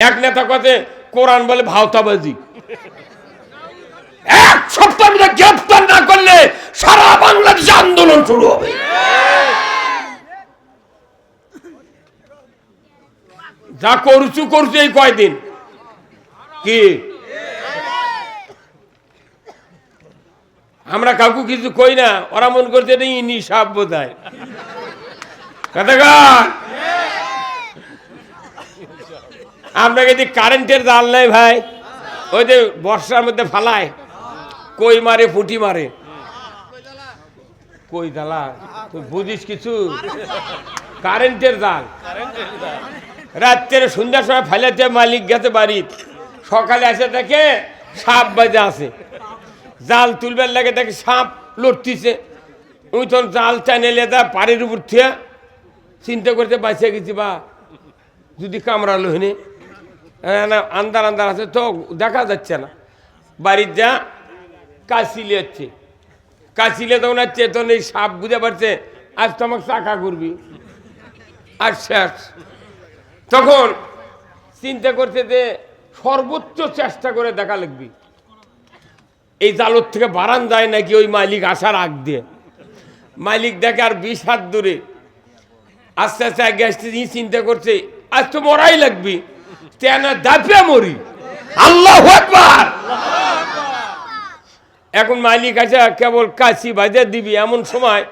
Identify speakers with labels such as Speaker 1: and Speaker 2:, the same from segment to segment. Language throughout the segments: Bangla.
Speaker 1: এক নেতা কথা কোরআন বলে ভাওতাবাজি। এক সপ্তাহ গ্রেফতার না করলে সারা বাংলাদেশে আন্দোলন শুরু হবে। যা করছু করছু এই কয়দিন। কি? আমরা কাউকে কিছু কই না, ওরা মন করছে এটা ইনি সাপ বোধ হয় কথাকার আপনাকে যদি কারেন্টের জাল নাই ভাই, ওই যে বর্ষার মধ্যে ফালায়, কই মারে ফুটি মারে। কই দালা, তুই বুঝিস কিছু? কারেন্টের জাল। রাত্রে সন্ধ্যার সময় ফেলেতে মালিক গেছে বাড়ি সকালে এসে দেখে সাপ বাজে আছে। জাল তুলবার লাগে দেখে সাপ লড়তিছে। ওই তখন জাল টানে লেদা পাড়ির উপর থেকে চিন্তা করতে বাঁচে গেছি বা। যদি কামড়ালো হেনে না আন্দার আন্দার আছে, তো দেখা যাচ্ছে না। বাড়ির যা কাশিলে হচ্ছে। কাশিলে তখন হচ্ছে তখন এই সাপ বুঝে পারছে, আজ তো আমাকে চাকা করবি আর শেষ। তখন চিন্তা করছে যে সর্বোচ্চ চেষ্টা করে দেখা লাগবি। এই জালত থেকে বাড়ান যায় নাকি ওই মালিক আসার আগ দিয়ে। মালিক দেখে আর বিশ হাত দূরে। আস্তে আস্তে আগে আসতে চিন্তা করছে, আজ তো মরাই লাগবি। তেনা মরি। আল্লাহ এখন মালিক আছে, কেবল কাশি বাজে দিবি। এমন সময়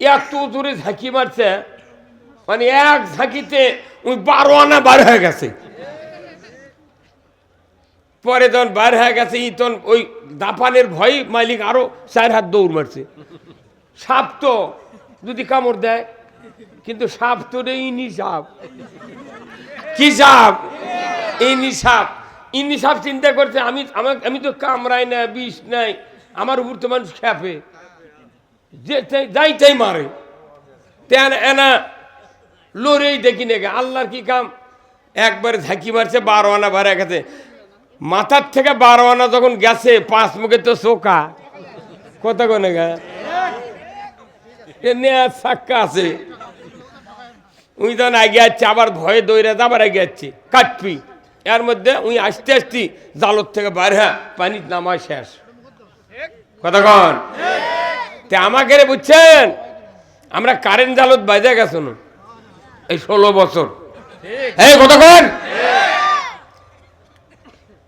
Speaker 1: এত দূরে ঝাঁকি মারছে। মানে এক ঝাঁকিতে ওই বারো আনা বার হয়ে গেছে। পরে যখন বার হয়ে গেছে ই তখন ওই দাপানের ভয় মালিক আরও চার হাত দৌড় মারছে। সাপ তো যদি কামড় দেয়, কিন্তু সাপ তো ইনি সাপ। কি সাপ ইনি সাপ ইনি সাপ চিন্তা করছে, আমি, আমাকে, আমি তো কামড়াই না বিষ নাই, আমার উপর তো মানুষ খেপে। যে যাই তাই মারে। তেন এনা লড়েই দেখি নাকি আল্লাহর কি কাম? একবার ঝাঁকি মারছে, বারো আনা বারে গেছে। মাথার থেকে বারো আনা যখন গেছে, পাঁচ মুখে তো চোকা কত কোনে গা? এ নেয়া সাক্কা আছে। উই তখন আগে যাচ্ছে আবার ভয়ে দৌড়ে আবার আগে যাচ্ছে কাটপি। এর মধ্যে উই আস্তে আস্তে জালত থেকে বার হ্যাঁ পানি নামায় শেষ। কতক্ষণ তে আমাকে রে বুঝছেন? আমরা কারেন্ট জালত বাজে গেছ এই ষোলো বছর। এই কতক্ষণ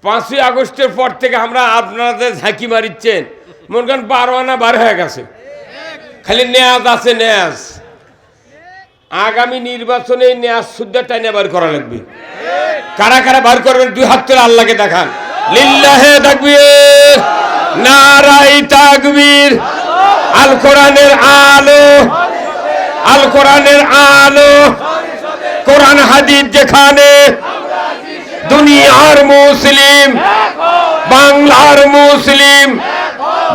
Speaker 1: পাঁচই আগস্টের পর থেকে আমরা আপনাদের ঝাঁকি মারিচ্ছেন। মনে করেন বারো আনা বার হয়ে গেছে। খালি নেয়াজ আছে, নেয়াজ। আগামী নির্বাচনে নেয়াজ শুদ্ধ টাইনে বার করা লাগবে। কারা কারা বার করবেন দুই হাত তুলে আল্লাহকে দেখান। লিল্লাহে তাকবীর নারাই তাকবীর আল কোরআনের আলো আল কোরআনের আলো, কোরআন হাদিস যেখানে দুনিয়ার মুসলিম, বাংলার মুসলিম,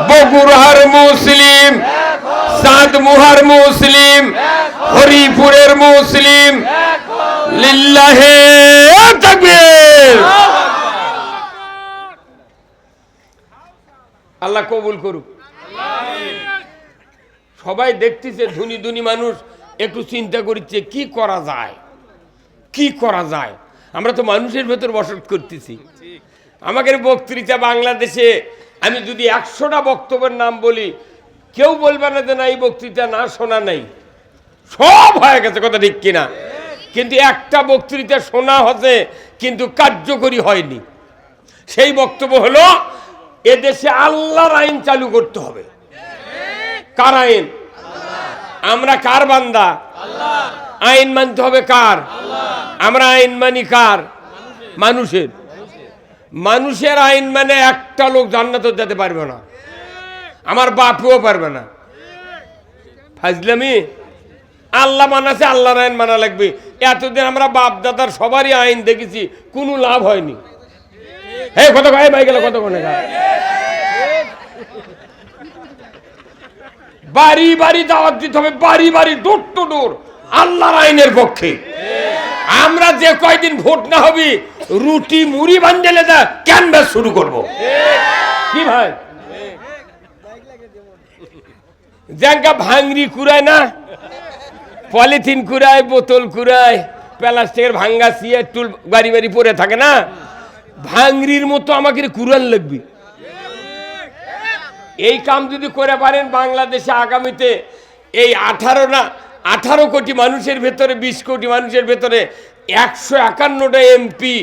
Speaker 1: বগুড়ার মুসলিম চাঁদমুহার মুসলিম, হরিপুরের মুসলিম, লিল্লাহে তাকবীর। আল্লাহ কবুল করুক। সবাই দেখতেছে ধনী ধনী মানুষ, একটু চিন্তা করছে কি করা যায়? কি করা যায়? আমরা তো মানুষের ভেতর বসত করতেছি। আমাদের বক্তৃতা বাংলাদেশে, আমি যদি একশোটা বক্তব্যের নাম বলি কেউ বলবে না যে না, এই বক্তৃতা না শোনা নাই। সব হয়ে গেছে কথা ঠিক কিনা। কিন্তু একটা বক্তৃতা শোনা হচ্ছে, কিন্তু কার্যকরী হয়নি। সেই বক্তব্য হলো, এদেশে আল্লাহর আইন চালু করতে হবে। কার আইন? আমরা কার বান্দা? আইন মানতে হবে কার? আমরা আইন মানি কার? মানুষের। মানুষের আইন মানে একটা লোক জান্নাত যেতে পারবে না। আমার বাপও পারবে না। ফাজলামি? আল্লাহ মানাছে, আল্লাহর আইন মানা লাগবে। এতদিন আমরা বাপ দাদার সবারই আইন দেখেছি, কোনো লাভ হয়নি। এই কত ভাই গেল কত বাড়ি বাড়ি দাওয়াত দিতে হবে, বাড়ি বাড়ি দূর টু দূর, আল্লাহর আইনের পক্ষে। আমরা যে কয়দিন ভোট না হবি, রুটি মুড়ি বান্ধেলে দা ক্যানভাস শুরু করব। কি ভাই? জাঙ্গা ভাঙরি কুড়ায় না? পলিথিন কুড়ায় বোতল কুড়ায় প্লাস্টিকের ভাঙ্গা সিয়ে টুল বাড়ি বাড়ি পরে থাকে না? ভাঙ্গরির মতো আমাকে কুরান লাগবে। এই কাম যদি করে পারেন বাংলাদেশে আগামীতে এই আঠারো না আঠারো কোটি মানুষের ভেতরে বিশ কোটি মানুষের ভেতরে একশো একান্নটা এমপি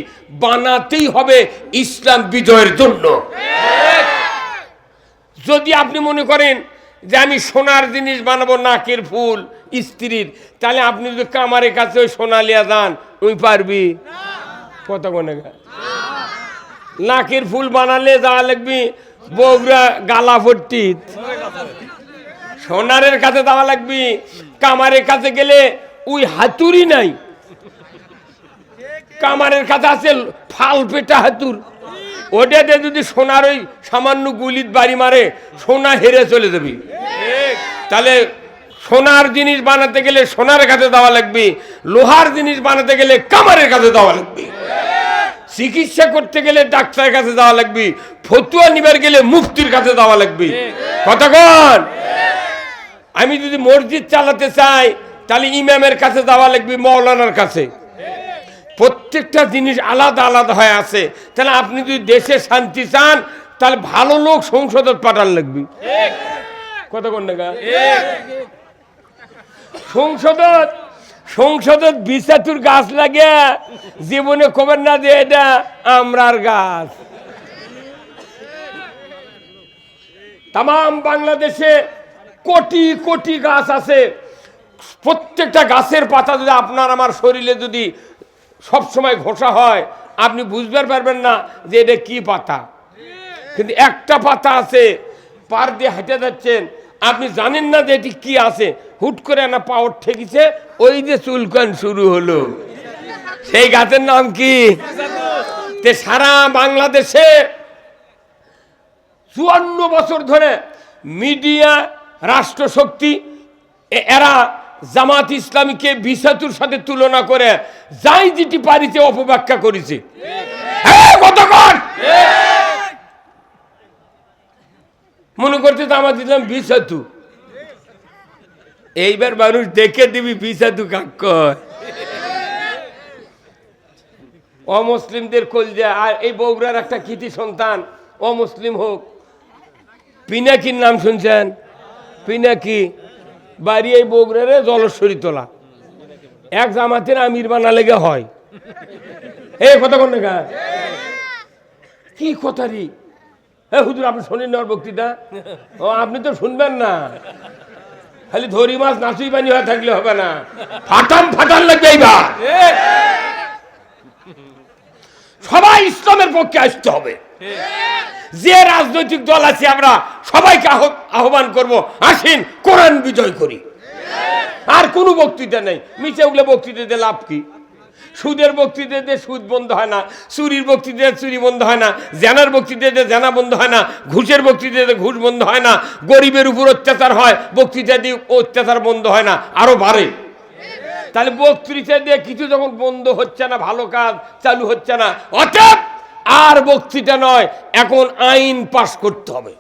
Speaker 1: বানাতেই হবে ইসলাম বিজয়ের জন্য। যদি আপনি মনে করেন যে আমি সোনার জিনিস বানাবো, নাকের ফুল, স্ত্রীর। তাহলে আপনি যদি কামারের কাছে ওই সোনা লিয়া যান, তুই পারবি? কত কোনে নাকের ফুল বানালে যা লাগবি বগুড়া গালা ভর্তিত সোনারের কাছে যাওয়া লাগবি। কামারের কাছে গেলে ওই হাতুরি নাই। কামারের কাছে আছে ফাল পেটা হাতুর ওটাতে যদি সোনার ওই সামান্য গুলিত বাড়ি মারে সোনা হেরে চলে যাবি। তাহলে সোনার জিনিস বানাতে গেলে সোনার কাছে দেওয়া লাগবে লোহার জিনিস বানাতে গেলে কামারের কাছে দেওয়া লাগবে। চিকিৎসা করতে গেলে ডাক্তারের কাছে দেওয়া লাগবে ফতুয়া নিবার গেলে মুফতির কাছে দেওয়া লাগবে। কতক্ষণ আমি যদি মসজিদ চালাতে চাই তাহলে ইমামের কাছে দেওয়া লাগবে মৌলানার কাছে। প্রত্যেকটা জিনিস আলাদা আলাদা হয়ে আছে। তাহলে আপনি যদি দেশে শান্তি চান, তাহলে ভালো লোক সংসদে পাঠান লাগবে। টাকা? সংসদত সংসদত বিচাতুর গাছ লাগে জীবনে খবর না যে এটা আমরার গাছ। তাম বাংলাদেশে কোটি কোটি গাছ আছে। প্রত্যেকটা গাছের পাতা যদি আপনার, আমার শরীরে যদি সব সময় ঘষা হয়। আপনি বুঝতে পারবেন না যে এটা কি পাতা। কিন্তু একটা পাতা আছে, পার দিয়ে হেঁটে যাচ্ছেন। আপনি জানেন না যে এটি কি আছে। হুট করে না পাওয়ার ঠেকিছে ওই যে চুলকান শুরু হলো। সেই গাছের নাম কি? তে সারা বাংলাদেশে চুয়ান্ন বছর ধরে মিডিয়া, রাষ্ট্রশক্তি এরা জামাত ইসলামীকে বিসাতুর সাথে তুলনা করে যাই যেটি পারিতে অপব্যাখ্যা করেছে। মনে করছে জামাত ইসলাম বিসাতু এইবার মানুষ দেখে দিবি বিসাতু কাক অমুসলিমদের কলজা আর এই বগুড়ার একটা কৃতি সন্তান, অমুসলিম হোক। পিনাকির নাম শুনছেন? পিনাকি। বাড়ি এই বগুড়ারে জলস্বরী তোলা। এক জামাতের আমির বানা লেগে হয়। এ, কথা কোন কি কথা রে? এ, হুজুর, আপনি শোনেন না বক্তৃতা? ও, আপনি তো শুনবেন না। খালি ধরি মাছ, নাচুই পানি হয়ে থাকলে হবে না। ফাটাম ফাটান লাগবে এইবার। সবাই ইসলামের পক্ষে আসতে হবে। যে রাজনৈতিক দল আছে আমরা, সবাইকে আহ- আহ্বান করব, আসেন, কোরআন বিজয় করি। আর কোনো বক্তৃতা নেই। মিছে বক্তৃতা দিয়ে লাভ কি? সুদের বক্তৃতা দিয়ে সুদ বন্ধ হয় না, চুরির বক্তৃতা চুরি বন্ধ হয় না, জেনার দিয়ে জেনা বন্ধ হয় না, ঘুষের বক্তৃতা দিয়ে ঘুষ বন্ধ হয় না, গরিবের উপর অত্যাচার হয়, বক্তৃতা দিয়ে অত্যাচার বন্ধ হয় না, আরও বাড়ে। তাহলে বক্তৃতা দিয়ে কিছু যখন বন্ধ হচ্ছে না, ভালো কাজ চালু হচ্ছে না, অতএব আর বক্তৃতা নয় এখন আইন পাশ করতে হবে।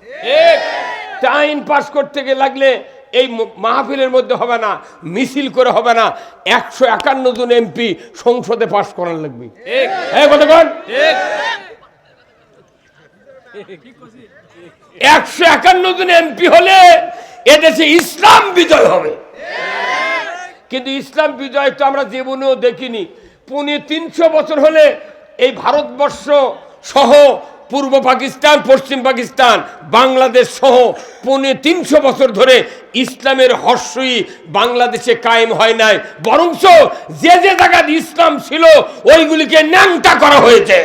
Speaker 1: আইন পাশ করতে গিয়ে লাগলে এই মাহফিলের মধ্যে হবে না মিছিল করে হবে না একশো একান্ন জন এমপি সংসদে পাশ করার লাগবে। একশো একান্ন জন এমপি হলে এদেশে ইসলাম বিজয় হবে। কিন্তু ইসলাম বিজয় তো আমরা জীবনেও দেখিনি। পুনে তিনশো বছর হলে এই ভারতবর্ষ সহ পূর্ব পাকিস্তান, পশ্চিম পাকিস্তান, বাংলাদেশ সহ পুনে তিনশো বছর ধরে ইসলামের হর্ষই বাংলাদেশে কায়েম হয় নাই। বরঞ্চ যে যে জায়গায় ইসলাম ছিল, ওইগুলিকে ন্যাংটা করা হয়েছে।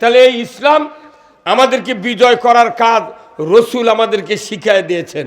Speaker 1: তাহলে এই ইসলাম আমাদেরকে বিজয় করার কাজ রসুল আমাদেরকে শিখায় দিয়েছেন।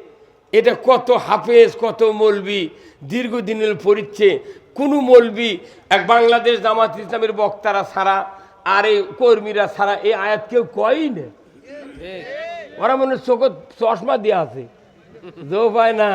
Speaker 1: এটা কত হাফেজ কত মলবি দীর্ঘদিনের পরিচ্ছে কোনো মলবি এক বাংলাদেশ জামাত ইসলামের বক্তারা ছাড়া আর এই কর্মীরা ছাড়া এই আয়াত কেউ কয়ই না ওরা মনে হয় চোখ চশমা দিয়ে আছে। জো পায় না।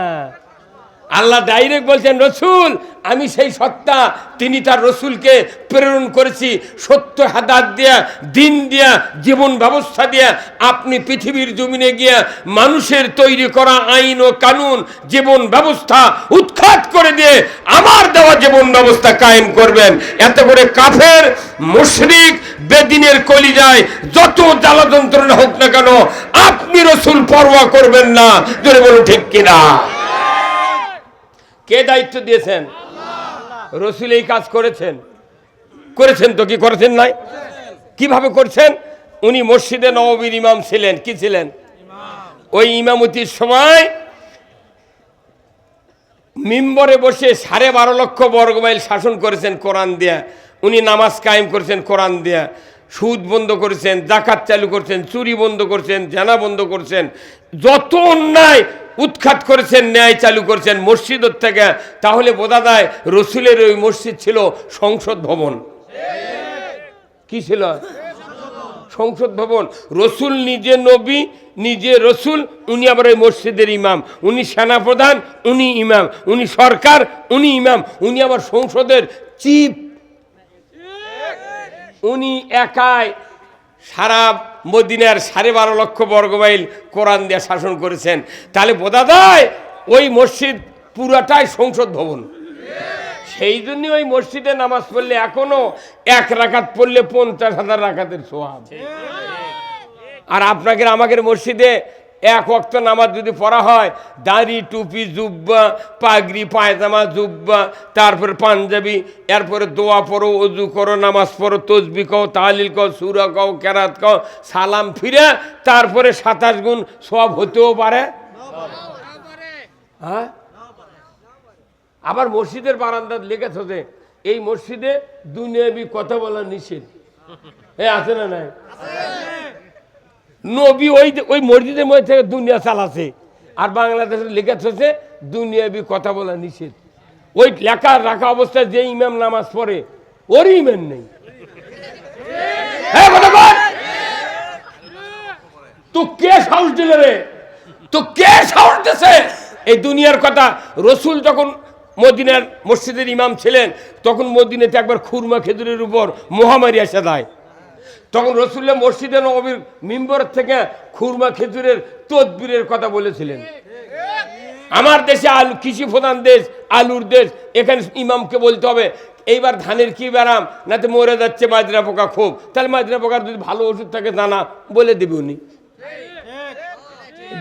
Speaker 1: আল্লাহ ডাইরেক্ট বলছেন, রসুল, আমি সেই সত্তা, তিনি তার রসুলকে প্রেরণ করেছি। সত্য হাদাত দিয়া, দিন দিয়া, জীবন ব্যবস্থা দিয়া, আপনি পৃথিবীর জমিনে গিয়া মানুষের তৈরি করা আইন ও কানুন, জীবন ব্যবস্থা উৎখাত করে দিয়ে আমার দেওয়া জীবন ব্যবস্থা কায়েম করবেন। এত করে কাফের, মুশরিক, বেদিনের কলিজায় যত জ্বালা যন্ত্রণা হোক না কেন, আপনি রসুল পরোয়া করবেন না। যদি বলুন ঠিক কিনা? কে দায়িত্ব দিয়েছেন? রসুল এই কাজ করেছেন। করেছেন তো কি করেছেন নাই? কীভাবে করছেন? উনি মসজিদে নববীর ইমাম ছিলেন। কি ছিলেন? ওই ইমামতির সময় মিম্বরে বসে সাড়ে বারো লক্ষ বর্গমাইল শাসন করেছেন কোরআন দিয়া। উনি নামাজ কায়েম করেছেন কোরআন দিয়া। সুদ বন্ধ করেছেন, জাকাত চালু করছেন, চুরি বন্ধ করছেন, জানা বন্ধ করছেন, যত অন্যায় উৎখাত করেছেন, ন্যায় চালু করেছেন মসজিদের থেকে, তাহলে বোঝা যায় রসুলের ওই মসজিদ ছিল সংসদ ভবন। কি ছিল? সংসদ ভবন। রসুল নিজে নবী, নিজে রসুল, উনি আবার ওই মসজিদের ইমাম। উনি সেনাপ্রধান, উনি ইমাম। উনি সরকার, উনি ইমাম। উনি আবার সংসদের চিফ। উনি একাই সারা মদিনার সাড়ে বারো লক্ষ বর্গমাইল কোরআন দিয়ে শাসন করেছেন। তাহলে বোঝা যায় ওই মসজিদ পুরাটাই সংসদ ভবন। সেই জন্য ওই মসজিদে নামাজ পড়লে এখনও এক রাখাত পড়লে পঞ্চাশ হাজার রাকাতের সোহাব আর আপনাকে আমাদের মসজিদে এক অক্ত নামাজ যদি পড়া হয়, দাড়ি, টুপি, জুব্বা, পাগড়ি, পায়জামা, জুব্বা, তারপরে পাঞ্জাবি, এরপরে দোয়া পড়ো অজু করো, নামাজ পড়ো, তসবি কও তালিল কও সুরা কও কেরাত কও সালাম ফিরে, তারপরে সাতাশ গুণ সব হতেও পারে। হ্যাঁ? আবার মসজিদের বারান্দার লেগেছে যে, এই মসজিদে দুনিয়াবি কথা বলা নিষেধ। হ্যাঁ আছে না নাই? নবী ওই ওই মসজিদের মধ্যে থেকে দুনিয়া চালাছে। আর বাংলাদেশের লেখা যে দুনিয়াবি কথা বলা নিষেধ। ওই লেখা রাখা অবস্থায় যে ইমাম নামাজ পড়ে ওর ইমাম নেই। হ্যাঁ। তো কে সাহস দিল রে? তো কে সাহস এই দুনিয়ার কথা, রসুল যখন মদিনার মসজিদের ইমাম ছিলেন, তখন মদিনাতে একবার খুরমা খেজুরের উপর মহামারী এসে দেয় তখন রসুল্লাহ মসজিদে নবীর মিম্বর থেকে খুরমা খেজুরের তদবিরের কথা বলেছিলেন। আমার দেশে আলু, কৃষি প্রধান দেশ, আলুর দেশ, এখানে ইমামকে বলতে হবে, এইবার ধানের কি ব্যারাম? না তো মরে যাচ্ছে মাজরা পোকা খুব। তাহলে মাজরা পোকার যদি ভালো ওষুধ থাকে জানা বলে দেবে উনি।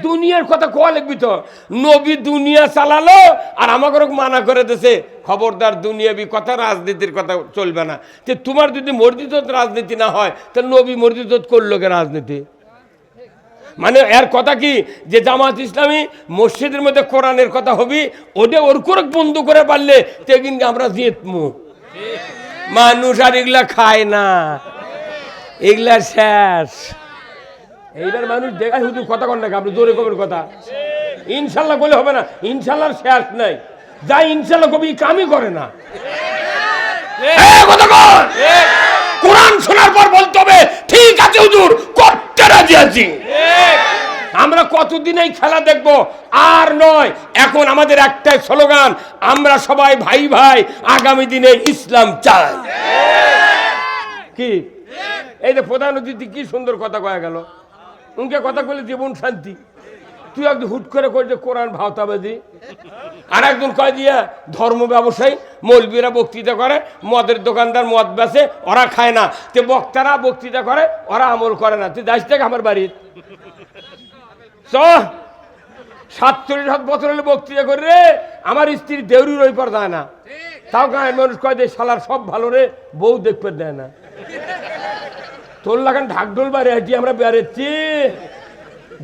Speaker 1: দুনিয়ার কথা কোয়া লিখবি তো? নবী দুনিয়া চালালো আর আমাকে মানা করে দিছে, খবরদার দুনিয়াবি, কথা রাজনীতির কথা চলবে না। যে তোমার যদি মসজিদ রাজনীতি না হয় তাহলে নবী মসজিদ করল কে রাজনীতি? মানে এর কথা কি? যে জামাত ইসলামী মসজিদের মধ্যে কোরআনের কথা হবি ওটা ওর করে বন্ধ করে পারলে, তে কিন্তু আমরা জিতমু। মানুষ আর এগুলা খায় না। এগুলা শেষ। এইবার মানুষ দেখায় শুধু কথা কন আপনি জোরে কবের কথা। ইনশাল্লাহ বলে হবে না। ইনশাল্লাহর শেষ নাই। যা ইনশাল্লাহ কবি কামই করে না! কোরআন শোনার পর বলতে হবে ঠিক আছে হুজুর করতে রাজি আছি। আমরা কতদিন এই খেলা দেখব? আর নয় এখন আমাদের একটাই স্লোগান আমরা সবাই ভাই ভাই আগামী দিনে ইসলাম চাই। কি? এই যে প্রধান অতিথি কি সুন্দর কথা কয়া গেল। উনকে কথা বলে জীবন শান্তি। তুই একদম হুট করে করে যে কোরআন ভাওতাবাজি। আর একজন কয় দিয়া ধর্ম ব্যবসায়ী মৌলবীরা বক্তৃতা করে, মদের দোকানদার মদ বেচে, ওরা খায় না। তে বক্তারা বক্তৃতা করে, ওরা আমল করে না। তুই যাস থেকে আমার বাড়ির। চ সাতচল্লিশ সাত বছর হলে বক্তৃতা করে রে। আমার স্ত্রী দেউরির ওই পর যায় না। তাও গাঁয়ের মানুষ কয় যে শালার সব ভালো রে, বউ দেখতে দেয় না। তোর লাগান ঢাকঢোল বাড়ি হাঁটি আমরা বেড়েছি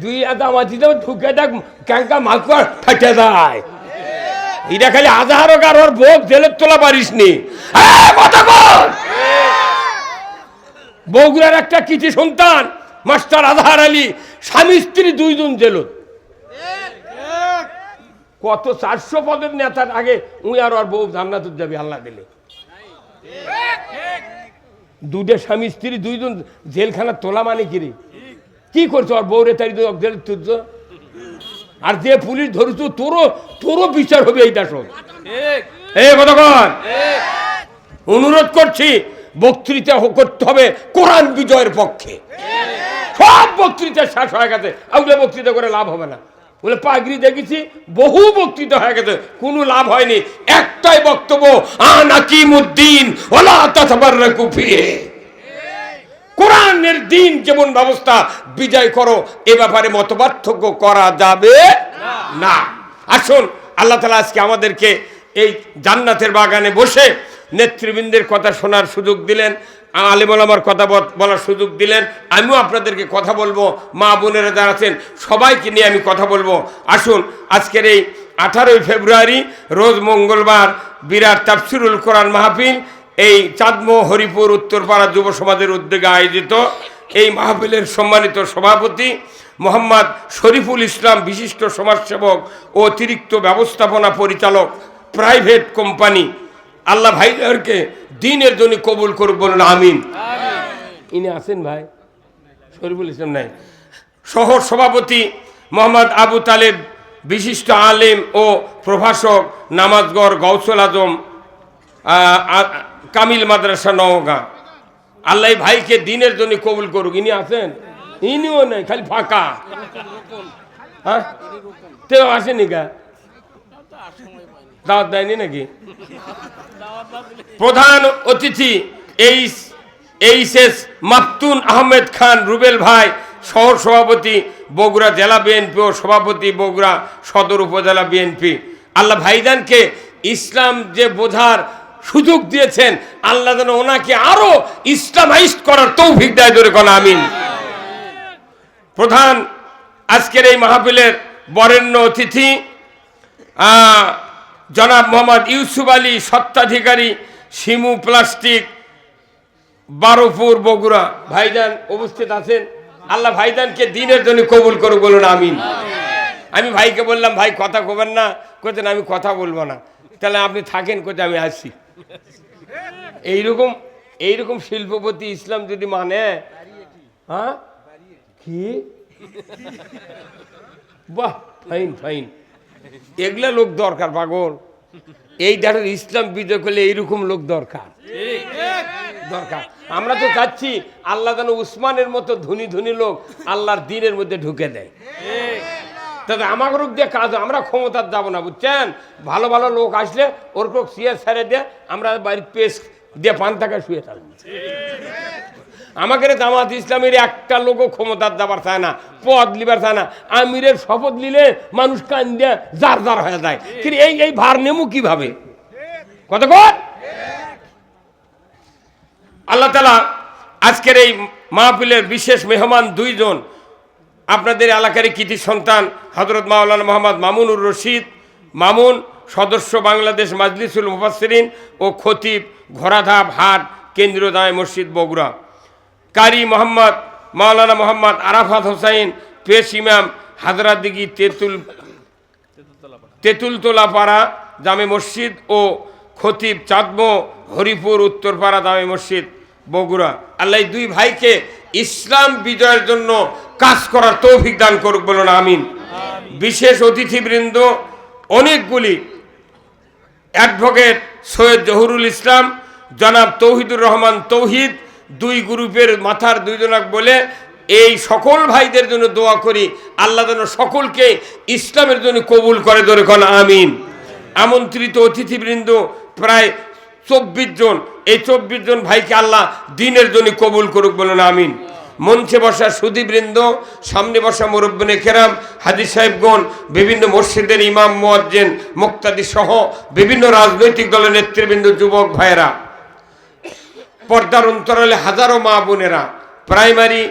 Speaker 1: দুই দামাতি দেব, ঢুকে দেখ ক্যাঙ্কা মাকুয়া ফাটে যায়। এটা খালি আধারো কারোর বোক, জেলের তোলা পারিস নি! বগুড়ার একটা কিচি সন্তান, মাস্টার আজহার আলী, স্বামী স্ত্রী দুইজন জেলত। কত চারশো পদের নেতার আগে উই আর ওর বউ জান্নাত যাবে, আল্লাহ দিলে। দুটো স্বামী স্ত্রী দুইজন জেলখানা তোলা মানে কি রে? কি করছ? আর বউরে তারি জেল তুলছ? আর যে পুলিশ ধরছো তোরও তোরও বিচার হবে এইটা সব। এ কতক্ষণ অনুরোধ করছি বক্তৃতা করতে হবে কোরআন বিজয়ের পক্ষে। সব বক্তৃতা শেষ হয়ে গেছে। ওগুলো বক্তৃতা করে লাভ হবে না। বলে, পাগড়ি দেখেছি, বহু বক্তৃতা হয়ে গেছে, কোনো লাভ হয়নি। একটাই বক্তব্য, আনাকিমুদ্দিন ওলা কোরআনের দিন যেমন ব্যবস্থা, বিজয় করো, এ ব্যাপারে মতপার্থক্য করা যাবে না। আসুন, আল্লাহ তালা আজকে আমাদেরকে এই জান্নাতের বাগানে বসে নেতৃবৃন্দের কথা শোনার সুযোগ দিলেন। আলিমুল আমার কথা বল- বলার সুযোগ দিলেন। আমিও আপনাদেরকে কথা বলব। মা বোনেরা যারা আছেন, সবাইকে নিয়ে আমি কথা বলব। আসুন, আজকের এই আঠারোই ফেব্রুয়ারি, রোজ মঙ্গলবার, বিরাট তাফসিরুল কোরআন মাহফিল, এই চাঁদমো হরিপুর উত্তরপাড়া যুব সমাজের উদ্যোগে আয়োজিত। এই মাহফিলের সম্মানিত সভাপতি মোহাম্মদ শরীফুল ইসলাম, বিশিষ্ট সমাজসেবক অতিরিক্ত ব্যবস্থাপনা পরিচালক, প্রাইভেট কোম্পানি। আল্লাহ ভাইদেরকে দিনের জন্য কবুল করুক বলুন আমিন। ইনি আছেন ভাই? শরীফুল ইসলাম নাই। শহর সভাপতি মোহাম্মদ আবু তালেব বিশিষ্ট আলেম ও প্রভাষক নামাজগড় গৌসল আজম কামিল মাদ্রাসা নওগাঁ। আল্লাহ ভাইকে দিনের জন্য কবুল করুক। ইনি আছেন? ইনিও নেই খালি ফাঁকা। হ্যাঁ? তেও আসেনি গা? দাওয়াত দেয়নি নাকি? প্রধান অতিথি H H S Maftun Ahmed Khan Rubel ভাই, শহর সভাপতি বগুড়া জেলা বিএনপি ও সভাপতি বগুড়া সদর উপজেলা বিএনপি। আল্লাহ ভাইজানকে ইসলাম যে বোঝার সুযোগ দিয়েছেন, আল্লাহ যেন ওনাকে আরও ইসলামাইজড করার তৌফিক দেয় ধরে কোন, আমিন। প্রধান আজকের এই মাহফিলের বরেণ্য অতিথি জনাব মোহাম্মদ ইউসুফ আলী সত্ত্বাধিকারী শিমু প্লাস্টিক, বারোপুর, বগুড়া। ভাইজান উপস্থিত আছেন। আল্লাহ ভাইজানকে দিনের জন্য কবুল করুক বলুন, আমিন। আমি ভাইকে বললাম, ভাই, কথা কবেন না? কোথায় আমি কথা বলব না। তাহলে আপনি থাকেন কোথায় আমি আসি এইরকম এইরকম শিল্পপতি ইসলাম যদি মানে হ্যাঁ? কি? বাহ, ফাইন ফাইন। এগুলা লোক দরকার, পাগল। এই দেশের ইসলাম বিজয় করলে এইরকম লোক দরকার। দরকার। আমরা তো চাচ্ছি আল্লাহ যেন উসমানের মতো ধনী ধনী লোক আল্লাহর দিনের মধ্যে ঢুকে দেয়। তবে আমাকে রূপ দিয়ে কাজ আমরা ক্ষমতার যাব না, বুঝছেন? ভালো ভালো লোক আসলে ওর ওরকম সিয়ে ছেড়ে দিয়ে আমরা বাড়ির পেস দিয়ে পান টাকা শুয়ে থাকব। আমাকে জামাত ইসলামের একটা লোকও ক্ষমতার যাবার চায় না, পদ লিবার চায় না। আমিরের শপথ নিলে মানুষ কান দিয়ে জার জার হয়ে যায়। কিন্তু এই এই ভার নেমু কীভাবে? কত আল্লাহ তালা আজকের এই মাহফিলের বিশেষ মেহমান দুইজন, আপনাদের এলাকারই কৃতি সন্তান হজরত মাওলানা মোহাম্মদ মামুনুর রশিদ। মামুন সদস্য বাংলাদেশ মাজলিসুল মুফাসসিরিন ও খতিব ঘোড়াধাপ হাট কেন্দ্রীয় দায় মসজিদ বগুড়া। কারি মোহাম্মদ, মাওলানা মোহাম্মদ আরাফাত হোসাইন, পেশ ইমাম হাজরাদিগি তেতুল তেঁতুলতলা জামে মসজিদ ও খতিব চাঁদমো হরিপুর উত্তরপাড়া জামে মসজিদ বগুড়া। আল্লাহ দুই ভাইকে ইসলাম বিজয়ের জন্য কাজ করার তৌফিক দান করুক বলুন, আমিন। বিশেষ অতিথিবৃন্দ, অনেকগুলি অ্যাডভোকেট সৈয়দ জহুরুল ইসলাম, জনাব তৌহিদুর রহমান তৌহিদ, দুই গ্রুপের মাথার দুইজনক বলে এই সকল ভাইদের জন্য দোয়া করি, আল্লাহ যেন সকলকে ইসলামের জন্য কবুল করে ধরে কোন, আমিন। আমন্ত্রিত অতিথিবৃন্দ, প্রায় চব্বিশ জন, এই চব্বিশ জন ভাইকে আল্লাহ দিনের জন্য কবুল করুক বলুন, আমিন। মঞ্চে বসা সুদীবৃন্দ, সামনে বসা মুরব্বনে কেরাম হাজির সাহেবগণ, বিভিন্ন মসজিদের ইমাম, মোয়াজ্জেন, মুক্তাদি সহ বিভিন্ন রাজনৈতিক দলের নেতৃবৃন্দ, যুবক ভাইয়েরা। পর্দার অন্তরালে হাজারো মা বোনেরা, প্রাইমারি,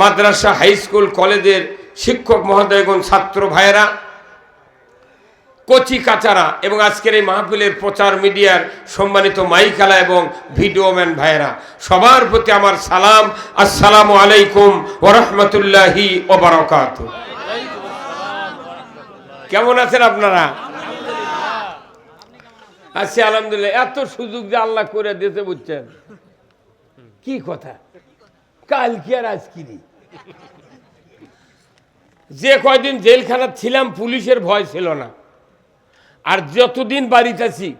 Speaker 1: মাদ্রাসা, হাই স্কুল, কলেজের শিক্ষক মহোদয়গণ, ছাত্র ভাইয়েরা কচি কাচারা এবং আজকের এই মাহফিলের প্রচার মিডিয়ার সম্মানিত মাইকালা এবং ভিডিওম্যান ভাইয়েরা, সবার প্রতি আমার সালাম, আসসালামু আলাইকুম ওরহমতুল্লাহি ওবরাকাত কেমন আছেন আপনারা? আচ্ছা আলহামদুলিল্লাহ, এত সুযোগ যে আল্লাহ করে দিতে বুঝছেন। কি কথা? কাল কি আর আজ কি যে কয়দিন জেলখানা ছিলাম, পুলিশের ভয় ছিল না। আর যতদিন বাড়িতে আছি,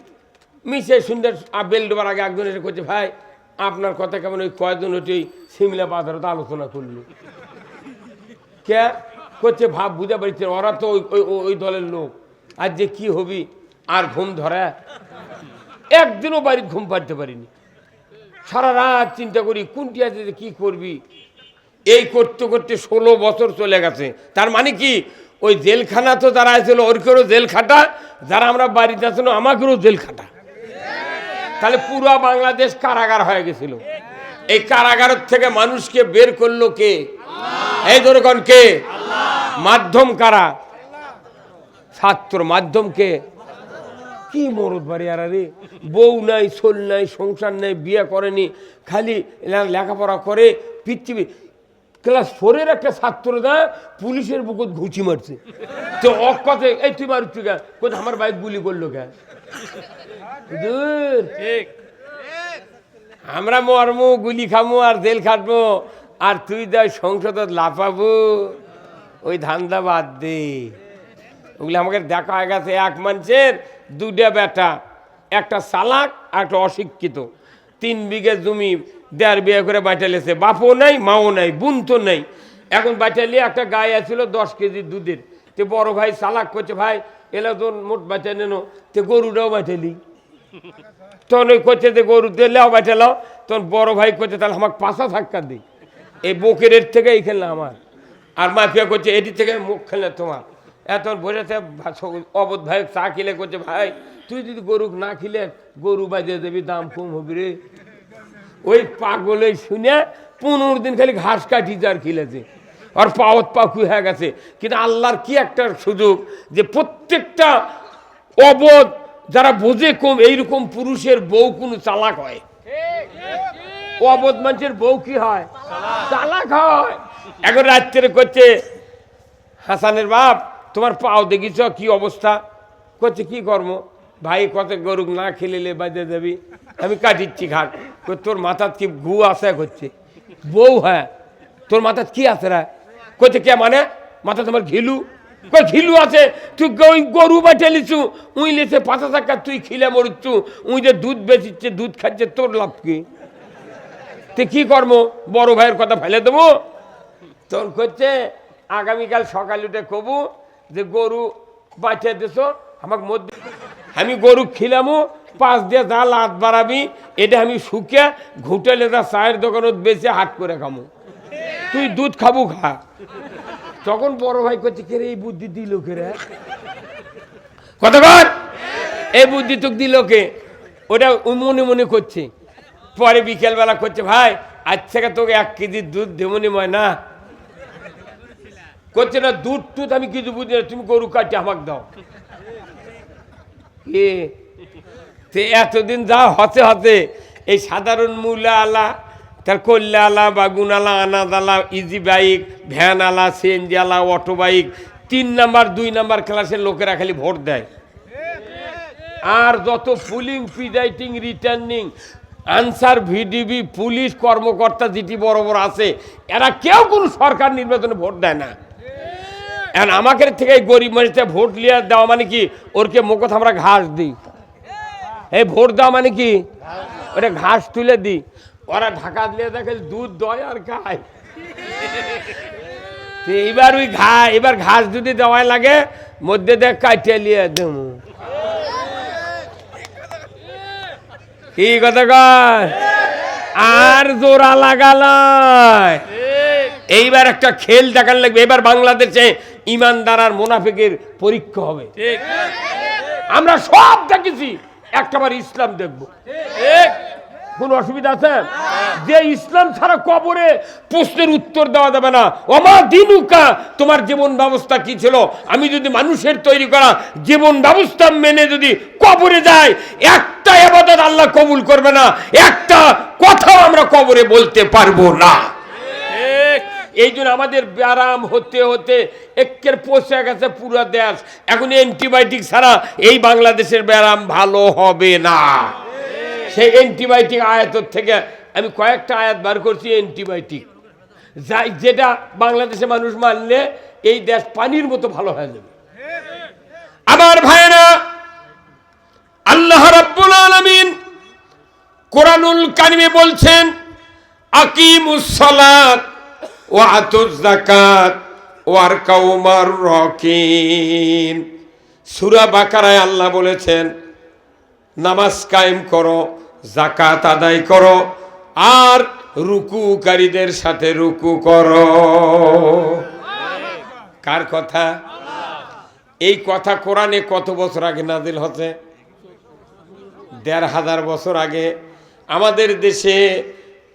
Speaker 1: মিশে সুন্দর বেল ডোবার আগে একজন এসে করছে ভাই, আপনার কথা কেমন ওই কয়জন ওটি সিমলা বাজারত আলোচনা করল। কে? করছে ভাব, বুঝে পারছে ওরা তো ওই- ওই দলের লোক। আর যে কি হবি, আর ঘুম ধরে? একদিনও বাড়ির ঘুম পাড়তে পারিনি। সারা রাত চিন্তা করি, কোনটি আছে যে কি করবি? এই করতে করতে ষোলো বছর চলে গেছে। তার মানে কি? ওই জেলখানা তো যারা আছিল ওরকেও জেল খাটা যারা আমরা বাড়িতে আছিল আমাকেও জেল খাটা তাহলে পুরো বাংলাদেশ কারাগার হয়ে গেছিল। এই কারাগারের থেকে মানুষকে বের করল কে? এই ধরুন কে? মাধ্যম কারা? ছাত্র মাধ্যম কে? কি মরদ বাড়ি আর রে বউ নাই সোল নাই, সংসার নাই, বিয়ে করেনি, খালি লেখাপড়া করে পৃথিবী ক্লাস ফোরের একটা ছাত্র দা পুলিশের বুকত ঘুচি মারছে। তো অক কথা এই তুই মারুচ্ছি গা কোথায় আমার বাইক গুলি করল কে?
Speaker 2: ঠিক।
Speaker 1: আমরা মরমু গুলি খামু আর জেল খাটবো আর তুই দেয় সংসদত লাফাবো। ওই ধান্দা বাদ দে। ওগুলো আমাকে দেখা হয়ে গেছে এক মানুষের দুটা বেটা একটা সালাক আর একটা অশিক্ষিত। তিন বিঘে জমি দেড় বিয়ে করে বাঁচালেছে। বাপও নাই, মাও নাই, বোন তো নেই। এখন বাঁচালিয়ে একটা গায়ে আছিল দশ কেজি দুধের। তে বড় ভাই সালাক করছে, ভাই, এলা তো মোট বাঁচা নেনো তে গরুটাও বাঁচালি। তখন ওই করছে যে, গরু দিলেও বাঁচালাও তখন বড় ভাই করছে তাহলে আমাকে পাশা ধাক্কা দিই এই বকের থেকে এই খেলনা আমার। আর মাফিয়া করছে এটি থেকে মুখ খেলে তোমার। এত বোঝাতে অবধ ভাই, চা খেলে করছে, ভাই, তুই যদি গরু না খেলে, গরু বাজিয়ে দেবি, দাম কম হবে রে। ওই পাগলে শুনে পনেরো দিন খালি ঘাস কাটি যার খিলেছে। আর পাওয়াত পাকু হয়ে গেছে। কিন্তু আল্লাহর কি একটা সুযোগ যে প্রত্যেকটা অবধ যারা বোঝে কম, এইরকম পুরুষের বউ কোনো চালাক হয়। অবধ মানুষের বউ কি হয়? চালাক হয়। এখন রাত্রে করছে, হাসানের বাপ তোমার পাও দেখিছ, কি অবস্থা? করছে কি কর্ম? ভাই কত গরু না খেলিলে বাজে দেবি? আমি কাটিচ্ছি ঘাট। তোর মাথাত কি ঘু আছে? করছে বউ হ্যাঁ। তোর মাথাত কি আছে রা? করছে কে মানে? মাথা তোমার ঘিলু। ঘিলু আছে। তুই গরু বাটে লিছু। উই লিছে পাতা থাকা তুই খিলে মরুচ্ছু। উই যে দুধ বেচিচ্ছে, দুধ খাচ্ছে, তোর লাভ কি? তুই কি কর্ম? বড় ভাইয়ের কথা ফেলে দেবো? তোর করছে আগামীকাল সকালে উঠে কবু যে গরু বাঁচিয়ে দিস আমাকে মধ্যে আমি গরু খিলামু, পাঁচ দিয়ে যা লাত বাড়াবি, এটা আমি শুকে ঘুটেলে যা চায়ের দোকানত বেঁচে হাট করে খামু। তুই দুধ খাবু খা। তখন বড় ভাই করছে কে এই বুদ্ধি দিল কে রে? কতক্ষণ এই বুদ্ধি তোকে দিল কে? ওটা মনে মনে করছে। পরে বিকেলবেলা করছে, ভাই, আজ থেকে তোকে এক কেজি দুধ দেবনি ময় না করছে না, দুধ টুধ আমি কিছু বুঝি না, তুমি গরু কাটে আমাকে দাও। এ, তে এতদিন যা হতে হতে এই সাধারণ মূল্য আলা, তার কল্যা আলা, বাগুন আলা আনাদ আলা, ইজি বাইক, ভ্যান আলা, সিএনজি আলা, অটো বাইক, তিন নাম্বার, দুই নাম্বার ক্লাসের লোকেরা খালি ভোট দেয়। আর যত polling, presiding, returning, Ansar, VDP, police কর্মকর্তা, যেটি বড় বড় আছে, এরা কেউ কোনো সরকার নির্বাচনে ভোট দেয় না। এখন আমাকে থেকে গরিব মানুষটা ভোট লিয়ে দেওয়া মানে কি? ওরকে মুখত আমরা ঘাস দিই। এই ভোট দেওয়া মানে কি? ওটা ঘাস তুলে দিই। ওরা ঢাকা দিয়ে দেখে দুধ দয় আর খায়। এবার ওই ঘা এবার ঘাস যদি দেওয়াই লাগে, মধ্যে দেখ কাটিয়ে লিয়ে দেবো। কি কথা কয়? আর জোড়া লাগালয়। এইবার একটা খেল দেখার লাগবে। এবার বাংলাদেশে ইমানদার আর মোনাফিকের পরীক্ষা হবে। আমরা সব দেখেছি একটাবার ইসলাম দেখব। কোন অসুবিধা আছে? যে ইসলাম ছাড়া কবরে প্রশ্নের উত্তর দেওয়া যাবে না। অমা দিনুকা তোমার জীবন ব্যবস্থা কি ছিল? আমি যদি মানুষের তৈরি করা জীবন ব্যবস্থা মেনে যদি কবরে যাই একটা এবাদত আল্লাহ কবুল করবে না একটা কথাও আমরা কবরে বলতে পারব না। এই জন্য আমাদের ব্যায়াম হতে হতে একের পোষে গেছে পুরো দেশ। এখন অ্যান্টিবায়োটিক ছাড়া এই বাংলাদেশের ব্যায়াম ভালো হবে না। সেই অ্যান্টিবায়োটিক আয়াতের থেকে আমি কয়েকটা আয়াত বার করছি, অ্যান্টিবায়োটিক। যাই, যেটা বাংলাদেশে মানুষ মানলে এই দেশ পানির মতো ভালো হয়ে যাবে। আমার ভাইরা আল্লাহ রাব্বুল আলামিন কোরআনুল কারিমে বলছেন, আকিমুস সালাত। ওয়া আতুজ যাকাত, ওয়ার কাউমার সূরা বাকারায় আল্লাহ বলেছেন, নামাজ কায়েম করো জাকাত আদায় করো, আর রুকুকারীদের সাথে রুকু করো। কার কথা? এই কথা কোরআনে কত বছর আগে নাজিল হচ্ছে? দেড় হাজার বছর আগে। আমাদের দেশে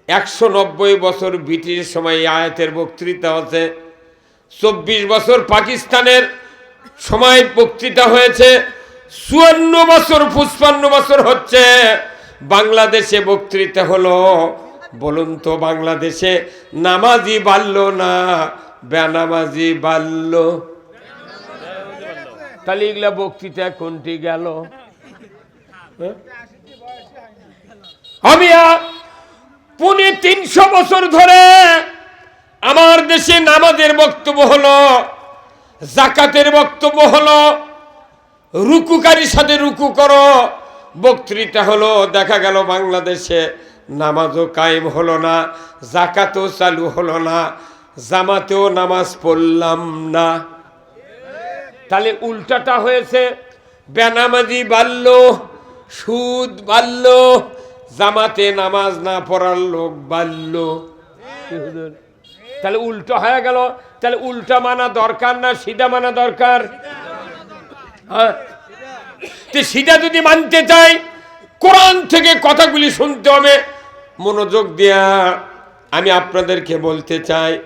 Speaker 1: একশো নব্বই বছর ব্রিটিশ সময় আয়াতের বক্তৃতা হচ্ছে। চব্বিশ বছর পাকিস্তানের সময় বক্তৃতা হয়েছে। চুয়ান্ন বছর পুষ্পান্ন বছর হচ্ছে। বাংলাদেশে বক্তৃতা হলো, বলুন তো বাংলাদেশে, নামাজি বাড়ল না, বেনামাজি বাড়ল? তাহলে এগুলা বক্তৃতা কোনটি গেল? হ্যাঁ? আমি আ- পুনে তিনশো বছর ধরে আমার দেশে নামাজের বক্তব্য হলো, জাকাতের বক্তব্য হলো, রুকুকারীর সাথে রুকু করো। বক্তৃতা হলো, দেখা গেল বাংলাদেশে নামাজও কায়েম হলো না, জাকাতও চালু হলো না, জামাতেও নামাজ পড়লাম না। তাহলে উল্টাটা হয়েছে, বেনামাজি বাড়ল, সুদ বাড়ল জামাতে নামাজ না পড়ার লোক বাল্য। তাহলে উল্টো হয়ে গেল। তাহলে উল্টা মানা দরকার না, সিধা মানা দরকার? হ্যাঁ? সিধা যদি মানতে চাই, কোরআন থেকে কথাগুলি শুনতে হবে। মনোযোগ দেয়া আমি আপনাদেরকে বলতে চাই,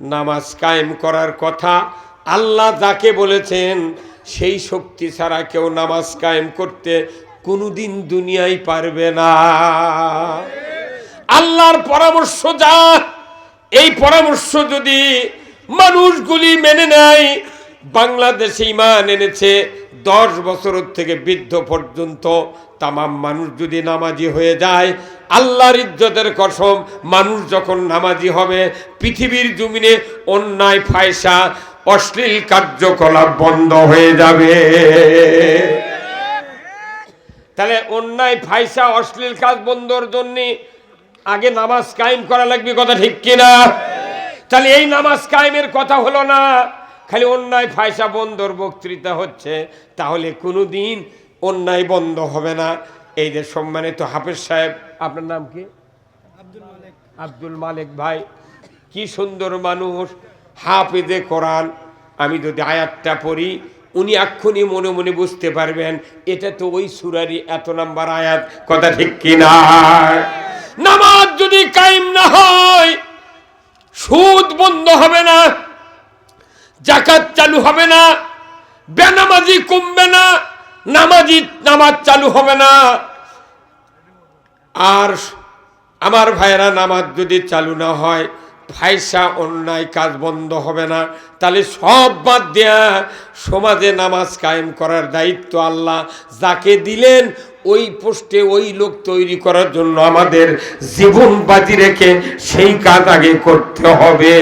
Speaker 1: নামাজ কায়েম করার কথা আল্লাহ যাকে বলেছেন, সেই শক্তি ছাড়া কেউ নামাজ কায়েম করতে কোনোদিন দুনিয়ায় পারবে না। আল্লাহর পরামর্শ যা, এই পরামর্শ যদি মানুষগুলি মেনে নেয়, বাংলাদেশে ইমান এনেছে দশ বছরের থেকে বৃদ্ধ পর্যন্ত তামাম মানুষ যদি নামাজি হয়ে যায়, আল্লাহর ইজ্জতের কসম, মানুষ যখন নামাজি হবে, পৃথিবীর জমিনে অন্যায়, ফায়সা, অশ্লীল কার্যকলাপ বন্ধ হয়ে যাবে। তাহলে অন্যায় ফাইসা অশ্লীল কাজ বন্ধর জন্য আগে নামাজ কায়েম করা লাগবে কথা ঠিক কিনা? তাহলে এই নামাজ কায়েমের কথা হলো না খালি অন্যায় ফায়সা বন্ধর বক্তৃতা হচ্ছে তাহলে কোনো দিন অন্যায় বন্ধ হবে না। এই যে সম্মানিত হাফেজ সাহেব আপনার নাম কি? আব্দুল মালিক ভাই কি সুন্দর মানুষ হাফেজে কোরআন। আমি যদি আয়াতটা পড়ি উনি এক্ষুনি মনে মনে বুঝতে পারবেন, এটা তো ওই সুরারি এত নাম্বার আয়াত, কথা ঠিক কিনা? নামাজ যদি কায়েম না হয়, সুদ বন্ধ হবে না জাকাত চালু হবে না, বেনামাজি কমবে না, নামাজি নামাজ চালু হবে না। আর আমার ভাইয়েরা, নামাজ যদি চালু না হয় ফাইসা অন্যায় কাজ বন্ধ হবে না। তাহলে সব বাদ দেয়া সমাজে নামাজ কায়েম করার দায়িত্ব আল্লাহ যাকে দিলেন, ওই পোস্টে ওই লোক তৈরি করার জন্য আমাদের জীবন বাজি রেখে সেই কাজ আগে করতে হবে।